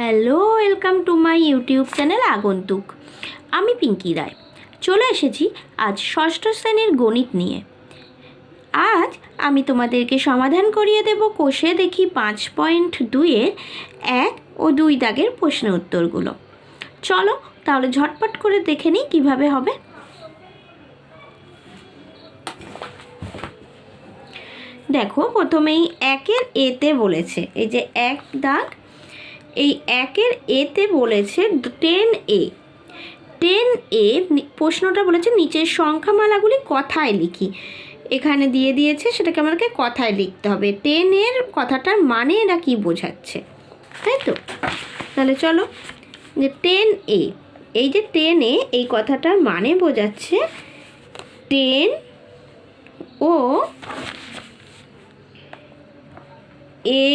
Hello welcome to my YouTube channel আগন্তুক। আমি পিঙ্কি রায়। চলে এসেছি আজ ষষ্ঠ শ্রেণির গণিত নিয়ে। আজ আমি তোমাদেরকে সমাধান করিয়ে দেব কোষে দেখি পাঁচ পয়েন্ট দুইয়ের এক ও দুই দাগের প্রশ্ন উত্তরগুলো। চলো তাহলে ঝটপট করে দেখে নিই কীভাবে হবে। দেখো, প্রথমেই একের এতে বলেছে, এই যে এক দাগ এই একের এতে বলেছে টেন এ। টেন এ প্রশ্নটা বলেছে নিচের সংখ্যামালাগুলি কথায় লিখি। এখানে দিয়ে দিয়েছে সেটাকে আমাদেরকে কথায় লিখতে হবে। টেন এর কথাটার মানে এরা কী বোঝাচ্ছে? তাই তো? তাহলে চলো, যে টেন এ, এই যে টেন এ এই কথাটার মানে বোঝাচ্ছে টেন ও এ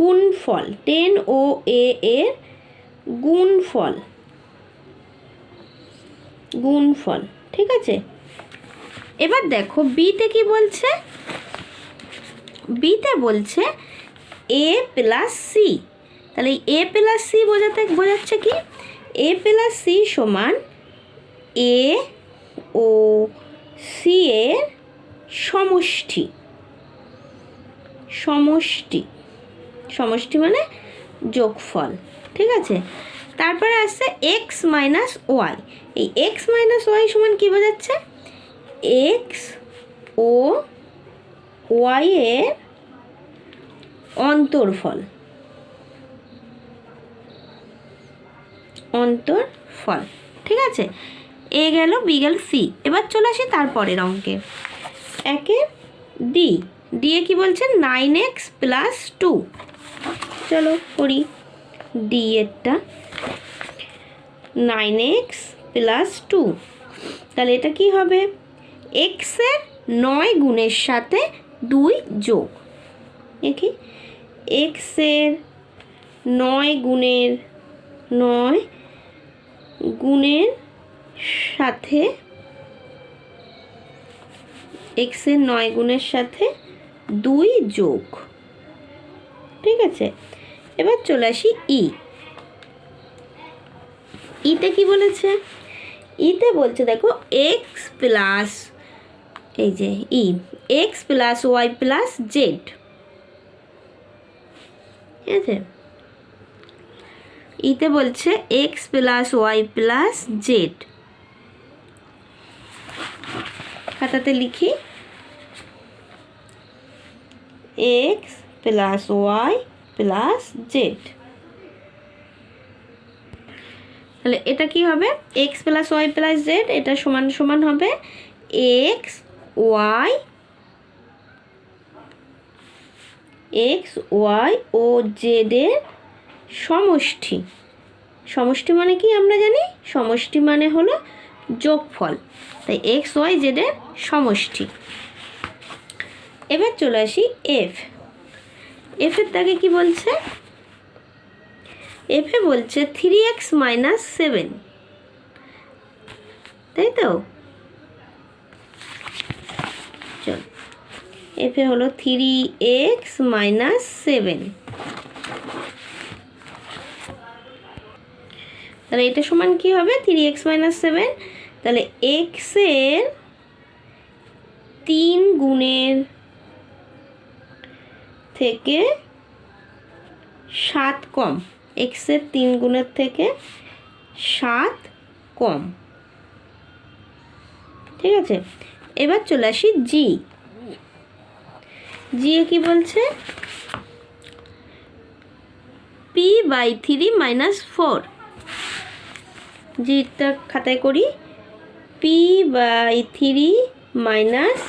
গুণফল টেন ও এ এর গুণফল গুণফল, ঠিক আছে? এবার দেখো বিতে কি বলছে? বিতে বলছে এ প্লাস সি তাহলে এ প্লাস সি বোঝাতে, বোঝাচ্ছে কি? এ প্লাস সি সমান এ ও সি এর সমষ্টি সমষ্টি। সমষ্টি মানে যোগফল, ঠিক আছে? তারপরে আসছে এক্স মাইনাস ওয়াই এই এক্স মাইনাস ওয়াই সমান কী বোঝাচ্ছে? এক্স ও ওয়াই এর অন্তর্ফল অন্তর্ফল, ঠিক আছে? এ গেল, বি গেল, সি, এবার চলে আসি তারপরের অঙ্কে। একে ডি দিয়ে কি বলছে? নাইন এক্স প্লাস টু চলো করি। ডি এরটা নাইন এক্স প্লাস টু তাহলে এটা কি হবে? এক্সের নয় গুণের সাথে দুই যোগ। দেখি এক্সের নয় গুণের নয় গুণের সাথে এক্সের নয় গুণের সাথে দুই যোগ। ঠিক আছে? এবার চলে আসি ই। ইতে কি বলেছে? ইতে বলছে, দেখো এক্স প্লাস এই যে E X plus Y plus Z ঠিক আছে? ইতে বলছে X plus Y plus Z খাতাতে লিখি X plus Y plus Z. তাহলে এটা কি হবে? X plus Y plus Z, এটা সমান সমান হবে এক্স ওয়াই এক্স ওয়াই ও জেডের সমষ্টি। সমষ্টি মানে কি আমরা জানি? সমষ্টি মানে হলো যোগফল। তাই এক্স ওয়াই জেডের সমষ্টি। এবার চলে আসি এফ। এফের দাগে কি বলছে? এফে বলছে থ্রি এক্স মাইনাস সেভেন তাই তো? চল, এফে হলো থ্রি এক্স মাইনাস সেভেন তাহলে এটা সমান কি হবে? থ্রি এক্স মাইনাস সেভেন তাহলে এক্সের তিন গুণের থেকে সাত কম। এক্সের তিন গুণের থেকে সাত কম। ঠিক আছে? এবার চলে আসি জি জি এ কি বলছে? P by three minus four জিটা খাতায় করি। P by three minus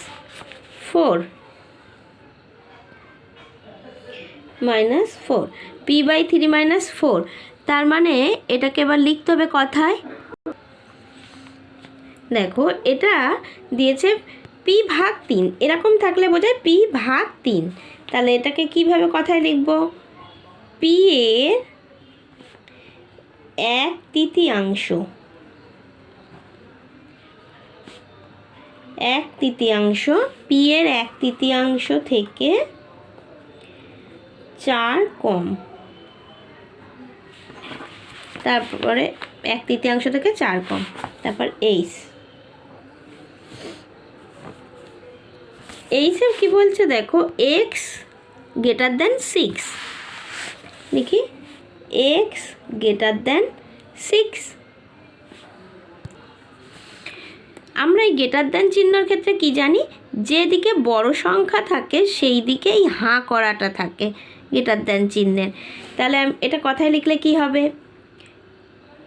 four minus four. P by three minus four. তার মানে এটাকে এবার লিখতে হবে কথায়। দেখো, এটা দিয়েছে পি ভাগ তিন। এরকম থাকলে বোঝায় পি ভাগ তিন। তাহলে এটাকে কীভাবে কথায় লিখব? পি এর এক তৃতীয়াংশ। এক তৃতীয়াংশ, পি এর এক তৃতীয়াংশ থেকে চার কম। তারপরে এক তৃতীয়াংশ থেকে চার কম। তারপর এইচ। এইচের কি বলছে দেখো? এক্স গ্রেটার দেন সিক্স লিখি এক্স গ্রেটার দেন সিক্স আমরা এই গ্রেটার দেন চিহ্নর ক্ষেত্রে কি জানি? যেদিকে বড় সংখ্যা থাকে সেই দিকেই হাঁ করাটা থাকে। গ্রেটার দেন চিহ্নের। তাহলে এটা কথায় লিখলে কি হবে?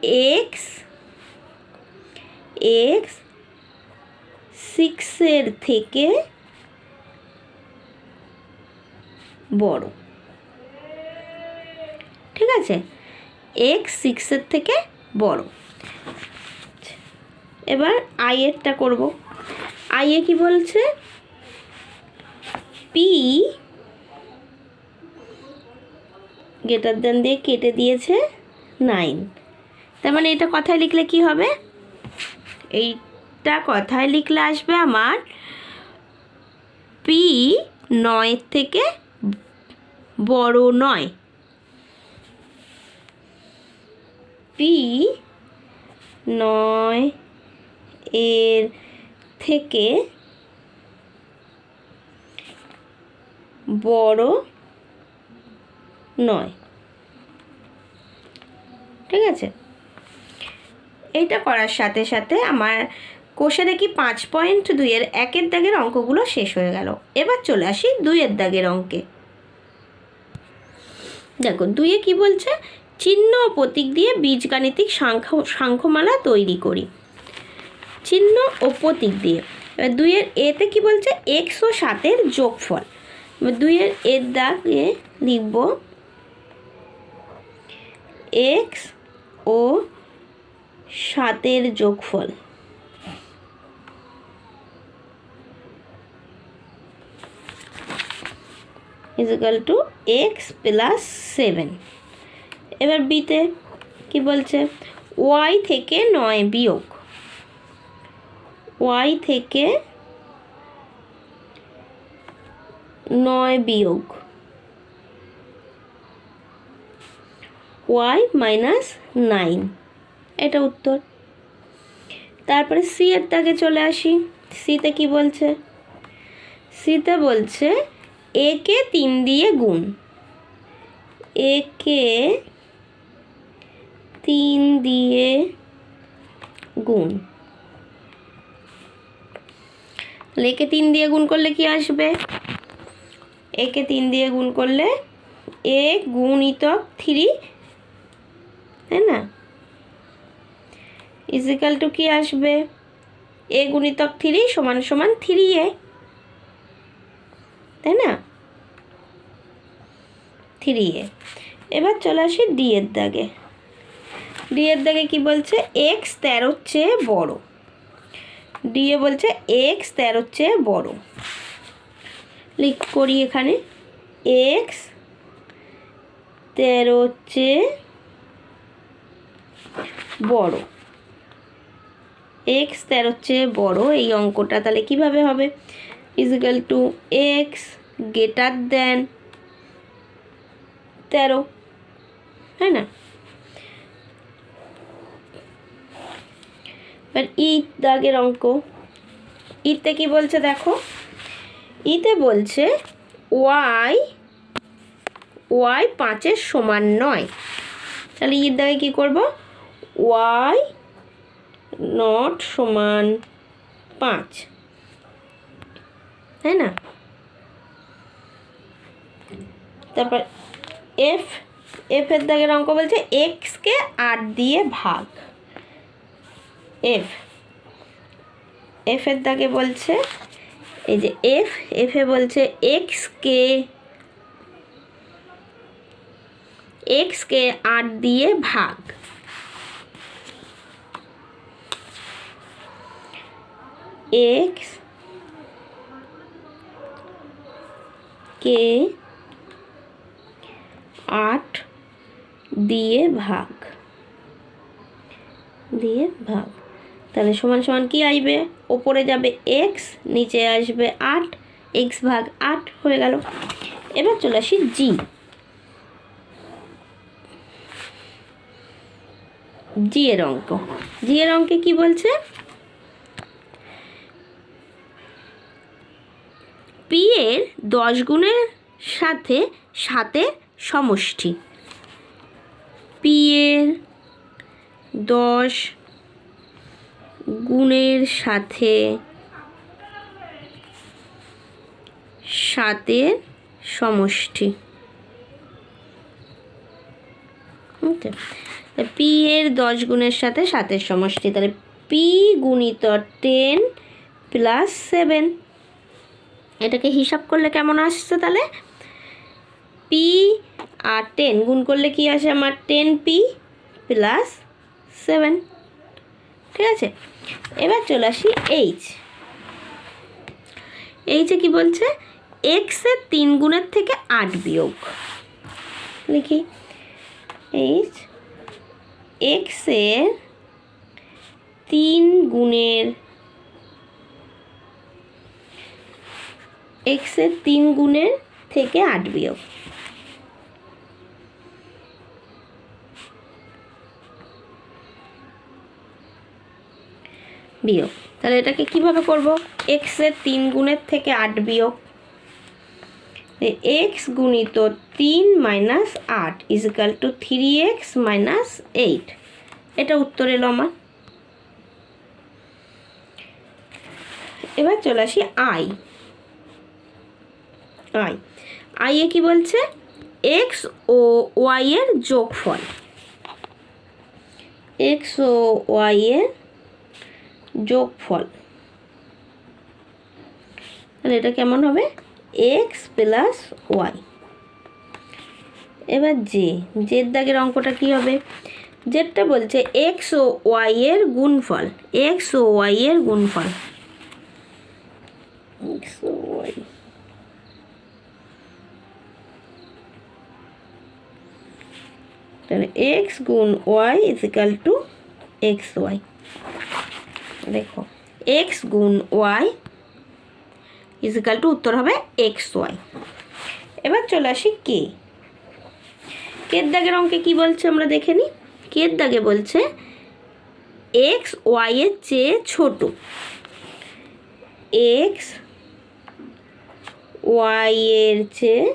এক্স এক্স সিক্সের থেকে বড়। ঠিক আছে? এক্স সিক্সের থেকে বড়। এবার আই এরটা করব। আই এ কি বলছে? পি গ্রেটার দেন দিয়ে কেটে দিয়েছে নাইন। তার মানে এটা কথায় লিখলে কি হবে? এইটা কথায় লিখলে আসবে আমার পি নয়ের থেকে বড় নয়। পি নয় এর থেকে বড় নয়। ঠিক আছে? এইটা করার সাথে সাথে আমার কোষে দেখি পাঁচ পয়েন্ট দুইয়ের একের দাগের অঙ্কগুলো শেষ হয়ে গেল। এবার চলে আসি দুইয়ের দাগের অঙ্কে। দেখো, দুইয়ে কি বলছে? চিহ্ন ও প্রতীক দিয়ে বীজগাণিতিক সাংখ্য, সাংখ্যমালা তৈরি করি। চিহ্ন ও প্রতীক দিয়ে। এবার দুইয়ের এতে কি বলছে? এক্স ও সাতের যোগফল। এবার দুইয়ের এর দাগে লিখব এক্স ও সাতের যোগফল। Is equal to x plus seven এবার বিতে কি বলছে? ওয়াই থেকে নয় বিয়োগ। ওয়াই থেকে নয় বিয়োগ। ওয়াই মাইনাস নাইন এটা উত্তর। তারপরে সি এর দাগে চলে আসি। সিতে কি বলছে? সিতে বলছে একে তিন দিয়ে গুণ। একে তিন দিয়ে গুণ। একে তিন দিয়ে গুণ করলে কি আসবে? একে তিন দিয়ে গুণ করলে এ গুণিতক থ্রি তাই না? ইজিক্যাল টু কি আসবে? এ গুণিতক থ্রি সমান সমান থ্রি এ। তাই না? Three a. এবার চলে আসি ডি এর দাগে। ডি এর দাগে কি বলছে? এক্স তেরোর চেয়ে বড়। ডি এ বলছে এক্স তেরোর চেয়ে বড়। লিখ করি এখানে। এক্স তেরোর চেয়ে বড়। এক্স তেরোর চেয়ে বড় এই অঙ্কটা, তাহলে কীভাবে হবে? Equal to x greater than তেরো, তাই না? এবার ই দাগের অঙ্ক। ইতে কি বলছে দেখো? ইতে বলছে ওয়াই ওয়াই পাঁচের সমান নয়। তাহলে ঈদ দাগে কী করব? ওয়াই নট সমান পাঁচ। তাই না? তারপর এফ এফ এর দাগের অঙ্ক বলছে এক্সকে আট দিয়ে ভাগ। এফ এফ এর দাগে বলছে, এই যে এফ এফ এ বলছে এক্সকে এক্সকে আট দিয়ে ভাগ। এক্স কে আট দিয়ে ভাগ দিয়ে ভাগ। তাহলে সমান সমান কি আসবে? ওপরে যাবে এক্স নিচে আসবে আট এক্স ভাগ আট হয়ে গেল। এবার চলে আসি জি জি এর অঙ্ক। জি এর অঙ্কে কি বলছে? পি এর দশ গুণের সাথে সাতের সমষ্টি। পি এর দশ গুণের সাথে সাতের সমষ্টি। পি এর দশ গুণের সাথে সাতের সমষ্টি, তাহলে পি গুণিত টেন প্লাস সেভেন। এটাকে হিসাব করলে কেমন আসছে তাহলে? পি আর টেন গুণ করলে কি আসে আমার? টেন পি প্লাস সেভেন ঠিক আছে? এবার চলে আসি এইচ এইচে কি বলছে? এক্সের তিন গুণের থেকে আট বিয়োগ। লিখি। এইচ এক্সের তিন গুণের এক্সের তিন গুণের থেকে আট বিয়োগ। বিয়োগ। তাহলে এটাকে কীভাবে করব? এক্সের তিন গুণের থেকে আট বিয়োগ। এক্স গুণিত তিন মাইনাস আট is equal to three x minus eight এটা উত্তর এলো আমার। এবার চলে আসি আই আই। আই এ কি বলছে? এক্স ও ওয়াই এর যোগফল। এক্স ও ওয়াই এর যোগফল। তাহলে এটা কেমন হবে? এক্স প্লাস ওয়াই এবার জে জের দাগের অঙ্কটা কি হবে? জেডটা বলছে এক্স ও ওয়াই এর গুণফল। এক্স ও ওয়াই এর গুণফল। এক্স ও ওয়াই তাহলে এক্স গুণ y is equal to x y দেখো এক্স গুণ ওয়াই ইজিক্যাল টু উত্তর হবে এক্স ওয়াই এবার চলে আসি কে কের দাগের অঙ্কে কী বলছে আমরা দেখে নিই কের দাগে বলছে এক্স ওয়াই এর চেয়ে ছোট। এক্স ওয়াই এর চেয়ে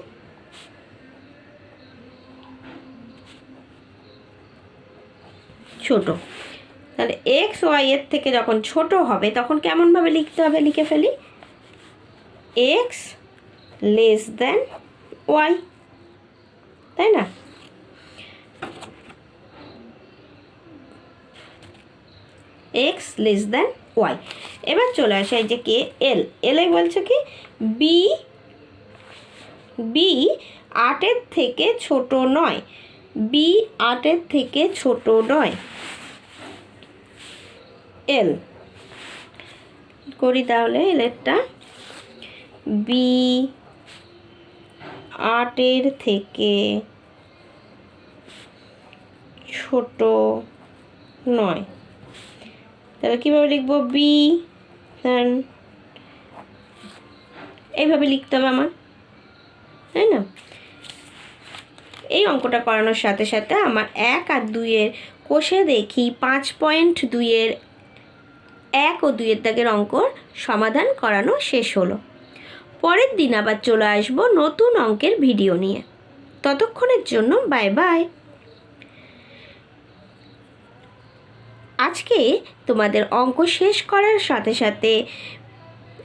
ছোট। তাহলে এক্স ওয়াই এর থেকে যখন ছোট হবে, তখন কেমনভাবে লিখতে হবে? লিখে ফেলি। এক্স লেস দেন ওয়াই তাই না? এক্স লেস দেন ওয়াই এবার চলে আসে এই যে কে এল এল বলছে কি? বি বি আটের থেকে ছোট নয়। বি আটের থেকে ছোট নয়। এল। করি তাহলে এলেরটা। বি আটের থেকে ছোট নয়। তাহলে কীভাবে লিখব? বি এইভাবে লিখতে হবে আমার। তাই না? এই অঙ্কটা করানোর সাথে সাথে আমার এক আর দুইয়ের কোষে দেখি পাঁচ পয়েন্ট দুইয়ের এক ও দুইয়ের দাগের অঙ্কর সমাধান করানো শেষ হলো। পরের দিন আবার চলে আসব নতুন অঙ্কের ভিডিও নিয়ে। ততক্ষণের জন্য বাই বাই। আজকে তোমাদের অঙ্ক শেষ করার সাথে সাথে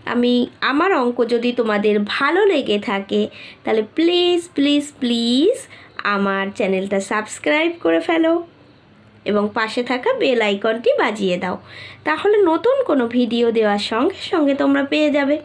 আমি আমার অঙ্ক যদি তোমাদের ভালো লেগে থাকে, তাহলে প্লিজ প্লিজ প্লিজ আমার চ্যানেলটা সাবস্ক্রাইব করে ফেলো এবং পাশে থাকা বেল আইকনটি বাজিয়ে দাও। তাহলে নতুন কোনো ভিডিও দেওয়ার সঙ্গে সঙ্গে তোমরা পেয়ে যাবে।